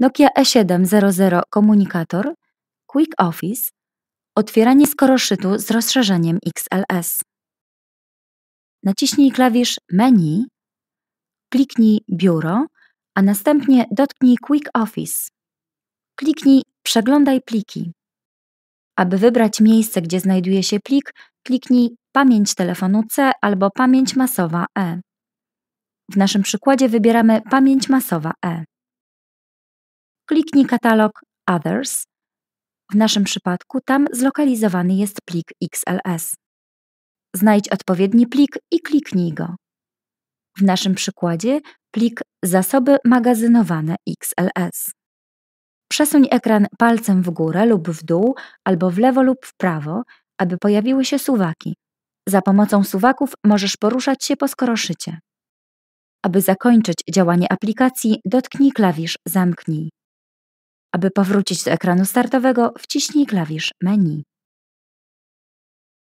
Nokia E700 komunikator, Quick Office, otwieranie skoroszytu z rozszerzeniem XLS. Naciśnij klawisz Menu, kliknij Biuro, a następnie dotknij Quick Office. Kliknij Przeglądaj pliki. Aby wybrać miejsce, gdzie znajduje się plik, kliknij Pamięć telefonu C albo Pamięć masowa E. W naszym przykładzie wybieramy Pamięć masowa E. Kliknij katalog Others. W naszym przypadku tam zlokalizowany jest plik XLS. Znajdź odpowiedni plik i kliknij go. W naszym przykładzie plik Zasoby magazynowane XLS. Przesuń ekran palcem w górę lub w dół, albo w lewo lub w prawo, aby pojawiły się suwaki. Za pomocą suwaków możesz poruszać się po skoroszycie. Aby zakończyć działanie aplikacji, dotknij klawisz Zamknij. Aby powrócić do ekranu startowego, wciśnij klawisz Menu.